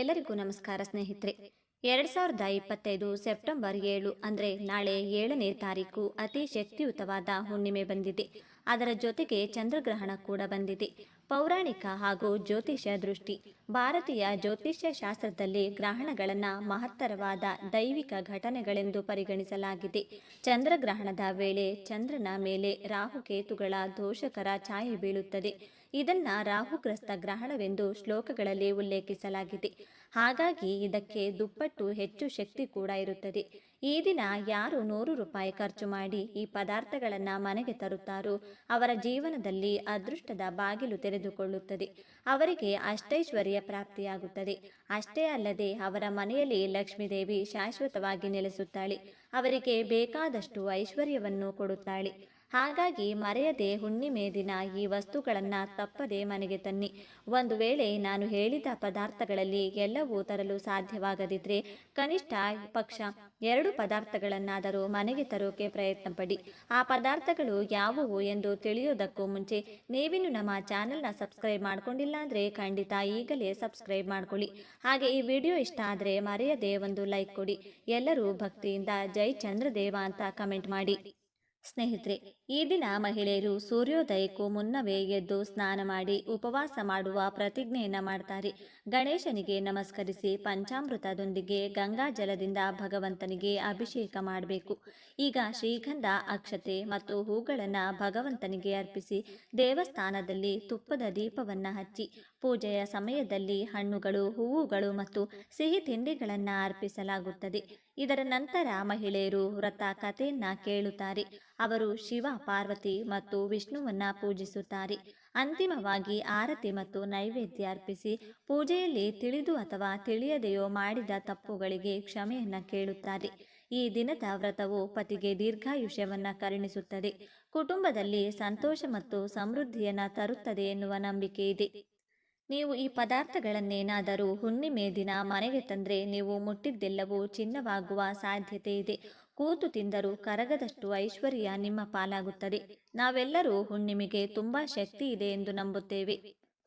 ಎಲ್ಲರಿಗೂ ನಮಸ್ಕಾರ ಸ್ನೇಹಿತರೆ. ಎರಡು ಸಾವಿರದ ಇಪ್ಪತ್ತೈದು ಸೆಪ್ಟೆಂಬರ್ ಏಳು ಅಂದರೆ ನಾಳೆ ಏಳನೇ ತಾರೀಕು ಅತಿ ಶಕ್ತಿಯುತವಾದ ಹುಣ್ಣಿಮೆ ಬಂದಿದೆ. ಅದರ ಜೊತೆಗೆ ಚಂದ್ರಗ್ರಹಣ ಕೂಡ ಬಂದಿದೆ. ಪೌರಾಣಿಕ ಹಾಗೂ ಜ್ಯೋತಿಷ್ಯ ದೃಷ್ಟಿ. ಭಾರತೀಯ ಜ್ಯೋತಿಷ್ಯ ಶಾಸ್ತ್ರದಲ್ಲಿ ಗ್ರಹಣಗಳನ್ನು ಮಹತ್ತರವಾದ ದೈವಿಕ ಘಟನೆಗಳೆಂದು ಪರಿಗಣಿಸಲಾಗಿದೆ. ಚಂದ್ರಗ್ರಹಣದ ವೇಳೆ ಚಂದ್ರನ ಮೇಲೆ ರಾಹುಕೇತುಗಳ ದೋಷಕರ ಛಾಯೆ ಬೀಳುತ್ತದೆ. ಇದನ್ನ ರಾಹುಗ್ರಸ್ತ ಗ್ರಹಣವೆಂದು ಶ್ಲೋಕಗಳಲ್ಲಿ ಉಲ್ಲೇಖಿಸಲಾಗಿದೆ. ಹಾಗಾಗಿ ಇದಕ್ಕೆ ದುಪ್ಪಟ್ಟು ಹೆಚ್ಚು ಶಕ್ತಿ ಕೂಡ ಇರುತ್ತದೆ. ಈ ದಿನ ಯಾರು ನೂರು ರೂಪಾಯಿ ಖರ್ಚು ಮಾಡಿ ಈ ಪದಾರ್ಥಗಳನ್ನು ಮನೆಗೆ ತರುತ್ತಾರೋ ಅವರ ಜೀವನದಲ್ಲಿ ಅದೃಷ್ಟದ ಬಾಗಿಲು ತೆರೆದುಕೊಳ್ಳುತ್ತದೆ. ಅವರಿಗೆ ಅಷ್ಟೈಶ್ವರ್ಯ ಪ್ರಾಪ್ತಿಯಾಗುತ್ತದೆ. ಅಷ್ಟೇ ಅಲ್ಲದೆ ಅವರ ಮನೆಯಲ್ಲಿ ಲಕ್ಷ್ಮೀದೇವಿ ಶಾಶ್ವತವಾಗಿ ನೆಲೆಸುತ್ತಾಳೆ. ಅವರಿಗೆ ಬೇಕಾದಷ್ಟು ಐಶ್ವರ್ಯವನ್ನು ಕೊಡುತ್ತಾಳೆ. ಹಾಗಾಗಿ ಮರೆಯದೆ ಹುಣ್ಣಿಮೆ ದಿನ ಈ ವಸ್ತುಗಳನ್ನು ತಪ್ಪದೆ ಮನೆಗೆ ತನ್ನಿ. ಒಂದು ವೇಳೆ ನಾನು ಹೇಳಿದ ಪದಾರ್ಥಗಳಲ್ಲಿ ಎಲ್ಲವೂ ತರಲು ಸಾಧ್ಯವಾಗದಿದ್ದರೆ ಕನಿಷ್ಠ ಪಕ್ಷ ಎರಡು ಪದಾರ್ಥಗಳನ್ನಾದರೂ ಮನೆಗೆ ತರೋಕೆ ಪ್ರಯತ್ನ ಪಡಿ. ಆ ಪದಾರ್ಥಗಳು ಯಾವುವು ಎಂದು ತಿಳಿಯೋದಕ್ಕೂ ಮುಂಚೆ ನೀವಿನ್ನು ನಮ್ಮ ಚಾನೆಲ್ನ ಸಬ್ಸ್ಕ್ರೈಬ್ ಮಾಡ್ಕೊಂಡಿಲ್ಲ ಅಂದರೆ ಖಂಡಿತ ಈಗಲೇ ಸಬ್ಸ್ಕ್ರೈಬ್ ಮಾಡ್ಕೊಳ್ಳಿ. ಹಾಗೆ ಈ ವಿಡಿಯೋ ಇಷ್ಟ ಆದರೆ ಮರೆಯದೆ ಒಂದು ಲೈಕ್ ಕೊಡಿ. ಎಲ್ಲರೂ ಭಕ್ತಿಯಿಂದ ಜೈ ಚಂದ್ರದೇವ ಅಂತ ಕಮೆಂಟ್ ಮಾಡಿ. ಸ್ನೇಹಿತರೆ. ಈ ದಿನ ಮಹಿಳೆಯರು ಸೂರ್ಯೋದಯಕ್ಕೂ ಮುನ್ನವೇ ಎದ್ದು ಸ್ನಾನ ಮಾಡಿ ಉಪವಾಸ ಮಾಡುವ ಪ್ರತಿಜ್ಞೆಯನ್ನು ಮಾಡ್ತಾರೆ. ಗಣೇಶನಿಗೆ ನಮಸ್ಕರಿಸಿ ಪಂಚಾಮೃತದೊಂದಿಗೆ ಗಂಗಾ ಜಲದಿಂದ ಭಗವಂತನಿಗೆ ಅಭಿಷೇಕ ಮಾಡಬೇಕು. ಈಗ ಶ್ರೀಗಂಧ, ಅಕ್ಷತೆ ಮತ್ತು ಹೂಗಳನ್ನು ಭಗವಂತನಿಗೆ ಅರ್ಪಿಸಿ ದೇವಸ್ಥಾನದಲ್ಲಿ ತುಪ್ಪದ ದೀಪವನ್ನು ಹಚ್ಚಿ, ಪೂಜೆಯ ಸಮಯದಲ್ಲಿ ಹಣ್ಣುಗಳು, ಹೂವುಗಳು ಮತ್ತು ಸಿಹಿ ತಿಂಡಿಗಳನ್ನು ಅರ್ಪಿಸಲಾಗುತ್ತದೆ. ಇದರ ನಂತರ ಮಹಿಳೆಯರು ವ್ರತ ಕಥೆಯನ್ನ ಕೇಳುತ್ತಾರೆ. ಅವರು ಶಿವ ಪಾರ್ವತಿ ಮತ್ತು ವಿಷ್ಣುವನ್ನ ಪೂಜಿಸುತ್ತಾರೆ. ಅಂತಿಮವಾಗಿ ಆರತಿ ಮತ್ತು ನೈವೇದ್ಯ ಅರ್ಪಿಸಿ ಪೂಜೆಯಲ್ಲಿ ತಿಳಿದು ಅಥವಾ ತಿಳಿಯದೆಯೋ ಮಾಡಿದ ತಪ್ಪುಗಳಿಗೆ ಕ್ಷಮೆಯನ್ನ ಕೇಳುತ್ತಾರೆ. ಈ ದಿನದ ವ್ರತವು ಪತಿಗೆ ದೀರ್ಘಾಯುಷ್ಯವನ್ನ ಕರುಣಿಸುತ್ತದೆ. ಕುಟುಂಬದಲ್ಲಿ ಸಂತೋಷ ಮತ್ತು ಸಮೃದ್ಧಿಯನ್ನ ತರುತ್ತದೆ ಎನ್ನುವ ನಂಬಿಕೆ ಇದೆ. ನೀವು ಈ ಪದಾರ್ಥಗಳನ್ನೇನಾದರೂ ಹುಣ್ಣಿಮೆ ದಿನ ಮನೆಗೆ ತಂದರೆ ನೀವು ಮುಟ್ಟಿದ್ದೆಲ್ಲವೂ ಚಿನ್ನವಾಗುವ ಸಾಧ್ಯತೆ ಇದೆ. ಕೂತು ತಿಂದರೂ ಕರಗದಷ್ಟು ಐಶ್ವರ್ಯ ನಿಮ್ಮ ಪಾಲಾಗುತ್ತದೆ. ನಾವೆಲ್ಲರೂ ಹುಣ್ಣಿಮೆಗೆ ತುಂಬಾ ಶಕ್ತಿ ಇದೆ ಎಂದು ನಂಬುತ್ತೇವೆ.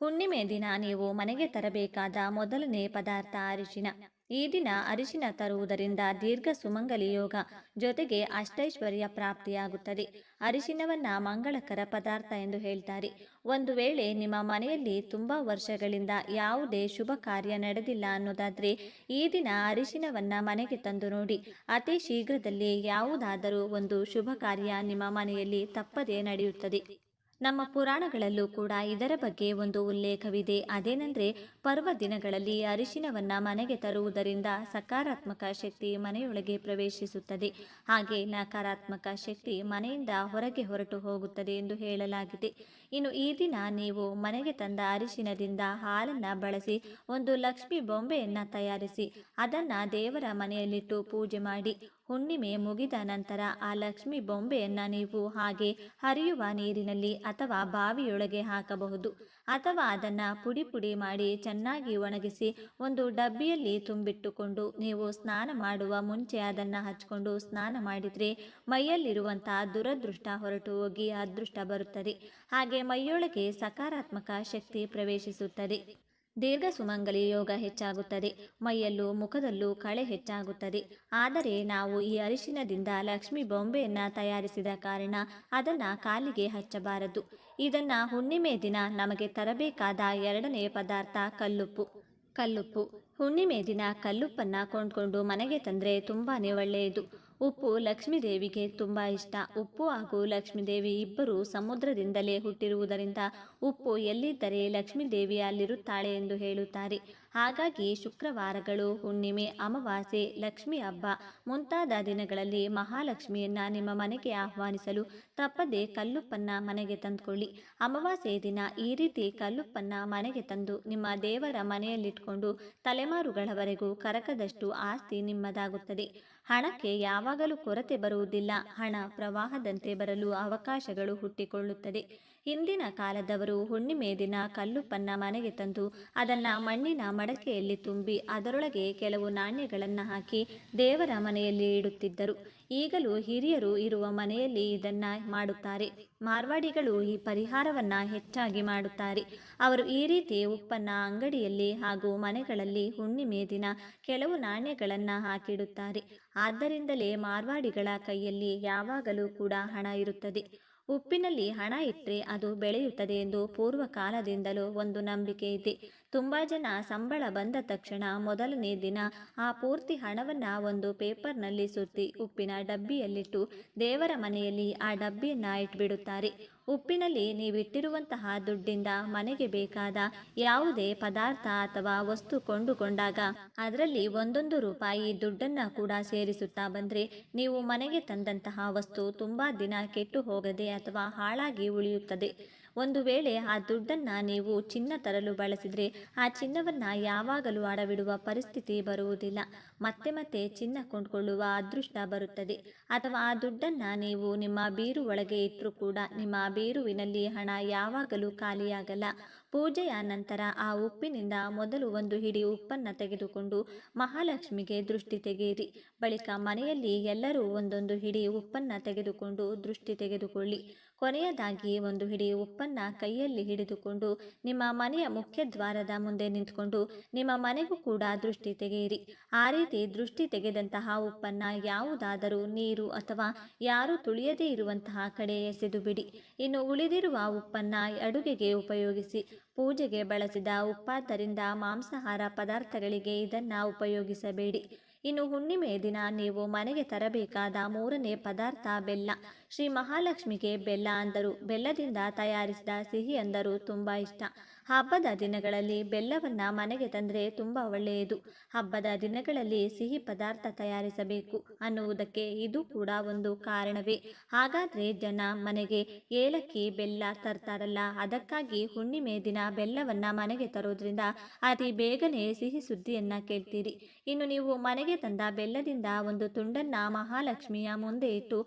ಹುಣ್ಣಿಮೆ ದಿನ ನೀವು ಮನೆಗೆ ತರಬೇಕಾದ ಮೊದಲನೇ ಪದಾರ್ಥ ಅರಿಶಿನ ಈ ದಿನ ಅರಿಶಿನ ತರುವುದರಿಂದ ದೀರ್ಘ ಸುಮಂಗಲಿ ಯೋಗ ಜೊತೆಗೆ ಅಷ್ಟೈಶ್ವರ್ಯ ಪ್ರಾಪ್ತಿಯಾಗುತ್ತದೆ. ಅರಿಶಿನವನ್ನ ಮಂಗಳಕರ ಪದಾರ್ಥ ಎಂದು ಹೇಳ್ತಾರೆ. ಒಂದು ವೇಳೆ ನಿಮ್ಮ ಮನೆಯಲ್ಲಿ ತುಂಬಾ ವರ್ಷಗಳಿಂದ ಯಾವುದೇ ಶುಭ ಕಾರ್ಯ ನಡೆದಿಲ್ಲ ಅನ್ನೋದಾದ್ರೆ ಈ ದಿನ ಅರಿಶಿನವನ್ನ ಮನೆಗೆ ತಂದು ನೋಡಿ. ಅತಿ ಶೀಘ್ರದಲ್ಲಿ ಯಾವುದಾದರೂ ಒಂದು ಶುಭ ಕಾರ್ಯ ನಿಮ್ಮ ಮನೆಯಲ್ಲಿ ತಪ್ಪದೇ ನಡೆಯುತ್ತದೆ. ನಮ್ಮ ಪುರಾಣಗಳಲ್ಲೂ ಕೂಡ ಇದರ ಬಗ್ಗೆ ಒಂದು ಉಲ್ಲೇಖವಿದೆ. ಅದೇನೆಂದರೆ, ಪರ್ವ ದಿನಗಳಲ್ಲಿ ಅರಿಶಿನವನ್ನು ಮನೆಗೆ ತರುವುದರಿಂದ ಸಕಾರಾತ್ಮಕ ಶಕ್ತಿ ಮನೆಯೊಳಗೆ ಪ್ರವೇಶಿಸುತ್ತದೆ. ಹಾಗೆ ನಕಾರಾತ್ಮಕ ಶಕ್ತಿ ಮನೆಯಿಂದ ಹೊರಗೆ ಹೊರಟು ಹೋಗುತ್ತದೆ ಎಂದು ಹೇಳಲಾಗಿದೆ. ಇನ್ನು ಈ ದಿನ ನೀವು ಮನೆಗೆ ತಂದ ಅರಿಶಿನದಿಂದ ಹಾಲನ್ನು ಬಳಸಿ ಒಂದು ಲಕ್ಷ್ಮಿ ಬೊಂಬೆಯನ್ನು ತಯಾರಿಸಿ, ಅದನ್ನು ದೇವರ ಮನೆಯಲ್ಲಿಟ್ಟು ಪೂಜೆ ಮಾಡಿ. ಹುಣ್ಣಿಮೆ ಮುಗಿದ ನಂತರ ಆ ಲಕ್ಷ್ಮಿ ಬೊಂಬೆಯನ್ನು ನೀವು ಹಾಗೆ ಹರಿಯುವ ನೀರಿನಲ್ಲಿ ಅಥವಾ ಬಾವಿಯೊಳಗೆ ಹಾಕಬಹುದು. ಅಥವಾ ಅದನ್ನು ಪುಡಿ ಪುಡಿ ಮಾಡಿ ಚೆನ್ನಾಗಿ ಒಣಗಿಸಿ ಒಂದು ಡಬ್ಬಿಯಲ್ಲಿ ತುಂಬಿಟ್ಟುಕೊಂಡು ನೀವು ಸ್ನಾನ ಮಾಡುವ ಮುಂಚೆ ಅದನ್ನು ಹಚ್ಕೊಂಡು ಸ್ನಾನ ಮಾಡಿದರೆ ಮೈಯಲ್ಲಿರುವಂತಹ ದುರದೃಷ್ಟ ಹೊರಟು ಹೋಗಿ ಅದೃಷ್ಟ ಬರುತ್ತದೆ. ಹಾಗೆ ಮೈಯೊಳಗೆ ಸಕಾರಾತ್ಮಕ ಶಕ್ತಿ ಪ್ರವೇಶಿಸುತ್ತದೆ. ದೀರ್ಘ ಸುಮಂಗಲಿ ಯೋಗ ಹೆಚ್ಚಾಗುತ್ತದೆ. ಮೈಯಲ್ಲೂ ಮುಖದಲ್ಲೂ ಕಳೆ ಹೆಚ್ಚಾಗುತ್ತದೆ. ಆದರೆ ನಾವು ಈ ಅರಿಶಿನದಿಂದ ಲಕ್ಷ್ಮಿ ಬೊಂಬೆಯನ್ನು ತಯಾರಿಸಿದ ಕಾರಣ ಅದನ್ನು ಕಾಲಿಗೆ ಹಚ್ಚಬಾರದು. ಇದನ್ನು ಹುಣ್ಣಿಮೆ ದಿನ ನಮಗೆ ತರಬೇಕಾದ ಎರಡನೇ ಪದಾರ್ಥ ಕಲ್ಲುಪ್ಪು. ಕಲ್ಲುಪ್ಪು. ಹುಣ್ಣಿಮೆ ದಿನ ಕಲ್ಲುಪ್ಪನ್ನು ಕೊಂಡ್ಕೊಂಡು ಮನೆಗೆ ತಂದರೆ ತುಂಬಾ ಒಳ್ಳೆಯದು. ಉಪ್ಪು ಲಕ್ಷ್ಮೀದೇವಿಗೆ ತುಂಬ ಇಷ್ಟ. ಉಪ್ಪು ಹಾಗೂ ಲಕ್ಷ್ಮೀದೇವಿ ಇಬ್ಬರು ಸಮುದ್ರದಿಂದಲೇ ಹುಟ್ಟಿರುವುದರಿಂದ ಉಪ್ಪು ಎಲ್ಲಿದ್ದರೆ ಲಕ್ಷ್ಮೀದೇವಿ ಅಲ್ಲಿರುತ್ತಾಳೆ ಎಂದು ಹೇಳುತ್ತಾರೆ. ಹಾಗಾಗಿ ಶುಕ್ರವಾರಗಳು, ಹುಣ್ಣಿಮೆ, ಅಮಾವಾಸ್ಯೆ, ಲಕ್ಷ್ಮಿ ಹಬ್ಬ ಮುಂತಾದ ದಿನಗಳಲ್ಲಿ ಮಹಾಲಕ್ಷ್ಮಿಯನ್ನ ನಿಮ್ಮ ಮನೆಗೆ ಆಹ್ವಾನಿಸಲು ತಪ್ಪದೆ ಕಲ್ಲುಪ್ಪನ್ನ ಮನೆಗೆ ತಂದುಕೊಳ್ಳಿ. ಅಮಾವಾಸ್ಯೆ ದಿನ ಈ ರೀತಿ ಕಲ್ಲುಪ್ಪನ್ನ ಮನೆಗೆ ತಂದು ನಿಮ್ಮ ದೇವರ ಮನೆಯಲ್ಲಿಟ್ಕೊಂಡು ತಲೆಮಾರುಗಳವರೆಗೂ ಕರಕದಷ್ಟು ಆಸ್ತಿ ನಿಮ್ಮದಾಗುತ್ತದೆ. ಹಣಕ್ಕೆ ಯಾವಾಗಲೂ ಕೊರತೆ ಬರುವುದಿಲ್ಲ. ಹಣ ಪ್ರವಾಹದಂತೆ ಬರಲು ಅವಕಾಶಗಳು ಹುಟ್ಟಿಕೊಳ್ಳುತ್ತದೆ. ಹಿಂದಿನ ಕಾಲದವರು ಹುಣ್ಣಿಮೆ ದಿನ ಕಲ್ಲುಪ್ಪನ್ನ ಮನೆಗೆ ತಂದು ಅದನ್ನು ಮಣ್ಣಿನ ಮಡಕೆಯಲ್ಲಿ ತುಂಬಿ ಅದರೊಳಗೆ ಕೆಲವು ನಾಣ್ಯಗಳನ್ನು ಹಾಕಿ ದೇವರ ಮನೆಯಲ್ಲಿ ಇಡುತ್ತಿದ್ದರು. ಈಗಲೂ ಹಿರಿಯರು ಇರುವ ಮನೆಯಲ್ಲಿ ಇದನ್ನ ಮಾಡುತ್ತಾರೆ. ಮಾರ್ವಾಡಿಗಳು ಈ ಪರಿಹಾರವನ್ನ ಹೆಚ್ಚಾಗಿ ಮಾಡುತ್ತಾರೆ. ಅವರು ಈ ರೀತಿ ಉಪ್ಪನ್ನ ಅಂಗಡಿಯಲ್ಲಿ ಹಾಗೂ ಮನೆಗಳಲ್ಲಿ ಹುಣ್ಣಿಮೆ ದಿನ ಕೆಲವು ನಾಣ್ಯಗಳನ್ನು ಹಾಕಿಡುತ್ತಾರೆ. ಆದ್ದರಿಂದಲೇ ಮಾರ್ವಾಡಿಗಳ ಕೈಯಲ್ಲಿ ಯಾವಾಗಲೂ ಕೂಡ ಹಣ ಇರುತ್ತದೆ. ಉಪ್ಪಿನಲ್ಲಿ ಹಣ ಇಟ್ಟರೆ ಅದು ಬೆಳೆಯುತ್ತದೆ ಎಂದು ಪೂರ್ವ ಕಾಲದಿಂದಲೂ ಒಂದು ನಂಬಿಕೆ ಇದೆ. ತುಂಬ ಜನ ಸಂಬಳ ಬಂದ ತಕ್ಷಣ ಮೊದಲನೇ ದಿನ ಆ ಪೂರ್ತಿ ಹಣವನ್ನ ಒಂದು ಪೇಪರ್ನಲ್ಲಿ ಸುತ್ತಿ ಉಪ್ಪಿನ ಡಬ್ಬಿಯಲ್ಲಿಟ್ಟು ದೇವರ ಮನೆಯಲ್ಲಿ ಆ ಡಬ್ಬಿಯನ್ನು ಇಟ್ಬಿಡುತ್ತಾರೆ. ಉಪ್ಪಿನಲ್ಲಿ ನೀವಿಟ್ಟಿರುವಂತಹ ದುಡ್ಡಿಂದ ಮನೆಗೆ ಬೇಕಾದ ಯಾವುದೇ ಪದಾರ್ಥ ಅಥವಾ ವಸ್ತು ಕೊಂಡುಕೊಂಡಾಗ ಅದರಲ್ಲಿ ಒಂದೊಂದು ರೂಪಾಯಿ ದುಡ್ಡನ್ನ ಕೂಡ ಸೇರಿಸುತ್ತಾ ಬಂದ್ರೆ ನೀವು ಮನೆಗೆ ತಂದಂತಹ ವಸ್ತು ತುಂಬಾ ದಿನ ಕೆಟ್ಟು ಹೋಗದೆ ಅಥವಾ ಹಾಳಾಗಿ ಉಳಿಯುತ್ತದೆ. ಒಂದು ವೇಳೆ ಆ ದುಡ್ಡನ್ನ ನೀವು ಚಿನ್ನ ತರಲು ಬಳಸಿದ್ರೆ ಆ ಚಿನ್ನವನ್ನ ಯಾವಾಗಲೂ ಅಡವಿಡುವ ಪರಿಸ್ಥಿತಿ ಬರುವುದಿಲ್ಲ. ಮತ್ತೆ ಮತ್ತೆ ಚಿನ್ನ ಕೊಂಡುಕೊಳ್ಳುವ ಅದೃಷ್ಟ ಬರುತ್ತದೆ. ಅಥವಾ ಆ ದುಡ್ಡನ್ನ ನೀವು ನಿಮ್ಮ ಬೀರು ಒಳಗೆ ಇಟ್ಟರೂ ಕೂಡ ನಿಮ್ಮ ಬೀರುವಿನಲ್ಲಿ ಹಣ ಯಾವಾಗಲೂ ಖಾಲಿಯಾಗಲ್ಲ. ಪೂಜೆಯ ನಂತರ ಆ ಉಪ್ಪಿನಿಂದ ಮೊದಲು ಒಂದು ಹಿಡಿ ಉಪ್ಪನ್ನು ತೆಗೆದುಕೊಂಡು ಮಹಾಲಕ್ಷ್ಮಿಗೆ ದೃಷ್ಟಿ ತೆಗೆಯಿರಿ. ಬಳಿಕ ಮನೆಯಲ್ಲಿ ಎಲ್ಲರೂ ಒಂದೊಂದು ಹಿಡಿ ಉಪ್ಪನ್ನು ತೆಗೆದುಕೊಂಡು ದೃಷ್ಟಿ ತೆಗೆದುಕೊಳ್ಳಿ. ಕೊನೆಯದಾಗಿ ಒಂದು ಹಿಡಿ ಉಪ್ಪನ್ನ ಕೈಯಲ್ಲಿ ಹಿಡಿದುಕೊಂಡು ನಿಮ್ಮ ಮನೆಯ ಮುಖ್ಯ ದ್ವಾರದ ಮುಂದೆ ನಿಂತ್ಕೊಂಡು ನಿಮ್ಮ ಮನೆಗೂ ಕೂಡ ದೃಷ್ಟಿ ತೆಗೆಯಿರಿ. ಆ ರೀತಿ ದೃಷ್ಟಿ ತೆಗೆದಂತಹ ಉಪ್ಪನ್ನ ಯಾವುದಾದರೂ ನೀರು ಅಥವಾ ಯಾರು ತುಳಿಯದೇ ಇರುವಂತಹ ಕಡೆ ಎಸೆದು ಬಿಡಿ. ಇನ್ನು ಉಳಿದಿರುವ ಉಪ್ಪನ್ನು ಅಡುಗೆಗೆ ಉಪಯೋಗಿಸಿ ಪೂಜೆಗೆ ಬಳಸಿದ ಉಪ್ಪಾದ್ದರಿಂದ ಮಾಂಸಾಹಾರ ಪದಾರ್ಥಗಳಿಗೆ ಇದನ್ನು ಉಪಯೋಗಿಸಬೇಡಿ. ಇನ್ನು ಹುಣ್ಣಿಮೆ ದಿನ ನೀವು ಮನೆಗೆ ತರಬೇಕಾದ ಮೂರನೇ ಪದಾರ್ಥ ಬೆಲ್ಲ. ಶ್ರೀ ಮಹಾಲಕ್ಷ್ಮಿಗೆ ಬೆಲ್ಲ ಅಂದರು. ಬೆಲ್ಲದಿಂದ ತಯಾರಿಸಿದ ಸಿಹಿ ಅಂದರು. ತುಂಬ ಇಷ್ಟ. ಹಬ್ಬದ ದಿನಗಳಲ್ಲಿ ಬೆಲ್ಲವನ್ನು ಮನೆಗೆ ತಂದರೆ ತುಂಬ ಒಳ್ಳೆಯದು. ಹಬ್ಬದ ದಿನಗಳಲ್ಲಿ ಸಿಹಿ ಪದಾರ್ಥ ತಯಾರಿಸಬೇಕು ಅನ್ನುವುದಕ್ಕೆ ಇದು ಕೂಡ ಒಂದು ಕಾರಣವೇ. ಹಾಗಾದರೆ ಜನ ಮನೆಗೆ ಏಲಕ್ಕಿ, ಬೆಲ್ಲ ತರ್ತಾರಲ್ಲ, ಅದಕ್ಕಾಗಿ ಹುಣ್ಣಿಮೆ ದಿನ ಬೆಲ್ಲವನ್ನು ಮನೆಗೆ ತರೋದ್ರಿಂದ ಅತಿ ಬೇಗನೆ ಸಿಹಿ ಸುದ್ದಿಯನ್ನು ಕೇಳ್ತೀರಿ. ಇನ್ನು ನೀವು ಮನೆಗೆ ತಂದ ಬೆಲ್ಲದಿಂದ ಒಂದು ತುಂಡನ್ನ ಮಹಾಲಕ್ಷ್ಮಿಯ ಮುಂದೆ ಇಟ್ಟು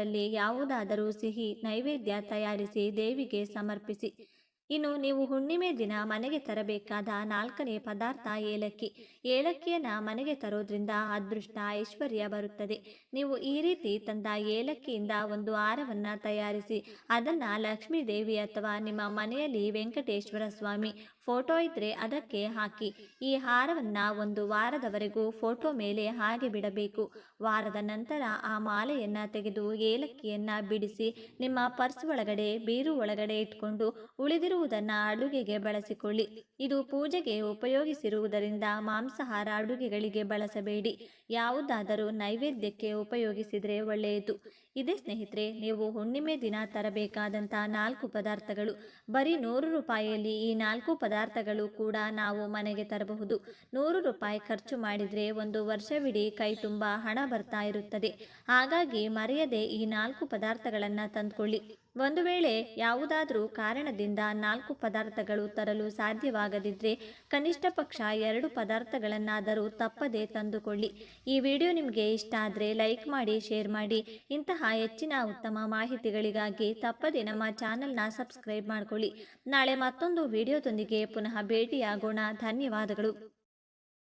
ಉಳಿದಿರುವುದರಲ್ಲಿ ಯಾವುದಾದರೂ ಸಿಹಿ ನೈವೇದ್ಯ ತಯಾರಿಸಿ ದೇವಿಗೆ ಸಮರ್ಪಿಸಿ. ಇನ್ನು ನೀವು ಹುಣ್ಣಿಮೆ ದಿನ ಮನೆಗೆ ತರಬೇಕಾದ ನಾಲ್ಕನೇ ಪದಾರ್ಥ ಏಲಕ್ಕಿ. ಏಲಕ್ಕಿಯನ್ನು ಮನೆಗೆ ತರೋದ್ರಿಂದ ಅದೃಷ್ಟ, ಐಶ್ವರ್ಯ ಬರುತ್ತದೆ. ನೀವು ಈ ರೀತಿ ತಂದ ಏಲಕ್ಕಿಯಿಂದ ಒಂದು ಹಾರವನ್ನು ತಯಾರಿಸಿ, ಅದನ್ನು ಲಕ್ಷ್ಮೀ ದೇವಿ ಅಥವಾ ನಿಮ್ಮ ಮನೆಯಲ್ಲಿ ವೆಂಕಟೇಶ್ವರ ಸ್ವಾಮಿ ಫೋಟೋ ಇದ್ದರೆ ಅದಕ್ಕೆ ಹಾಕಿ. ಈ ಹಾರವನ್ನು ಒಂದು ವಾರದವರೆಗೂ ಫೋಟೋ ಮೇಲೆ ಹಾಗೆ ಬಿಡಬೇಕು. ವಾರದ ನಂತರ ಆ ಮಾಲೆಯನ್ನು ತೆಗೆದು ಏಲಕ್ಕಿಯನ್ನು ಬಿಡಿಸಿ ನಿಮ್ಮ ಪರ್ಸ್ ಒಳಗಡೆ, ಬೀರು ಒಳಗಡೆ ಇಟ್ಕೊಂಡು ಉಳಿದಿರುವುದನ್ನು ಅಡುಗೆಗೆ ಬಳಸಿಕೊಳ್ಳಿ. ಇದು ಪೂಜೆಗೆ ಉಪಯೋಗಿಸಿರುವುದರಿಂದ ಮಾಂಸಾಹಾರ ಅಡುಗೆಗಳಿಗೆ ಬಳಸಬೇಡಿ. ಯಾವುದಾದರೂ ನೈವೇದ್ಯಕ್ಕೆ ಉಪಯೋಗಿಸಿದರೆ ಒಳ್ಳೆಯದು. ಇದೇ ಸ್ನೇಹಿತರೆ, ನೀವು ಹುಣ್ಣಿಮೆ ದಿನ ತರಬೇಕಾದಂಥ ನಾಲ್ಕು ಪದಾರ್ಥಗಳು. ಬರೀ ನೂರು ರೂಪಾಯಿಯಲ್ಲಿ ಈ ನಾಲ್ಕು ಪದಾರ್ಥಗಳು ಕೂಡ ನಾವು ಮನೆಗೆ ತರಬಹುದು. ನೂರು ರೂಪಾಯಿ ಖರ್ಚು ಮಾಡಿದರೆ ಒಂದು ವರ್ಷವಿಡೀ ಕೈ ತುಂಬ ಹಣ ಬರ್ತಾ ಇರುತ್ತದೆ. ಹಾಗಾಗಿ ಮರೆಯದೆ ಈ ನಾಲ್ಕು ಪದಾರ್ಥಗಳನ್ನು ತಂದುಕೊಳ್ಳಿ. ಒಂದು ವೇಳೆ ಯಾವುದಾದರೂ ಕಾರಣದಿಂದ ನಾಲ್ಕು ಪದಾರ್ಥಗಳು ತರಲು ಸಾಧ್ಯವಾಗದಿದ್ದರೆ ಕನಿಷ್ಠ ಪಕ್ಷ ಎರಡು ಪದಾರ್ಥಗಳನ್ನಾದರೂ ತಪ್ಪದೆ ತಂದುಕೊಳ್ಳಿ. ಈ ವಿಡಿಯೋ ನಿಮಗೆ ಇಷ್ಟ ಆದರೆ ಲೈಕ್ ಮಾಡಿ, ಶೇರ್ ಮಾಡಿ. ಇಂತಹ ಹೆಚ್ಚಿನ ಉತ್ತಮ ಮಾಹಿತಿಗಳಿಗಾಗಿ ತಪ್ಪದೆ ನಮ್ಮ ಚಾನಲ್ನ ಸಬ್ಸ್ಕ್ರೈಬ್ ಮಾಡಿಕೊಳ್ಳಿ. ನಾಳೆ ಮತ್ತೊಂದು ವಿಡಿಯೋದೊಂದಿಗೆ ಪುನಃ ಭೇಟಿಯಾಗೋಣ. ಧನ್ಯವಾದಗಳು.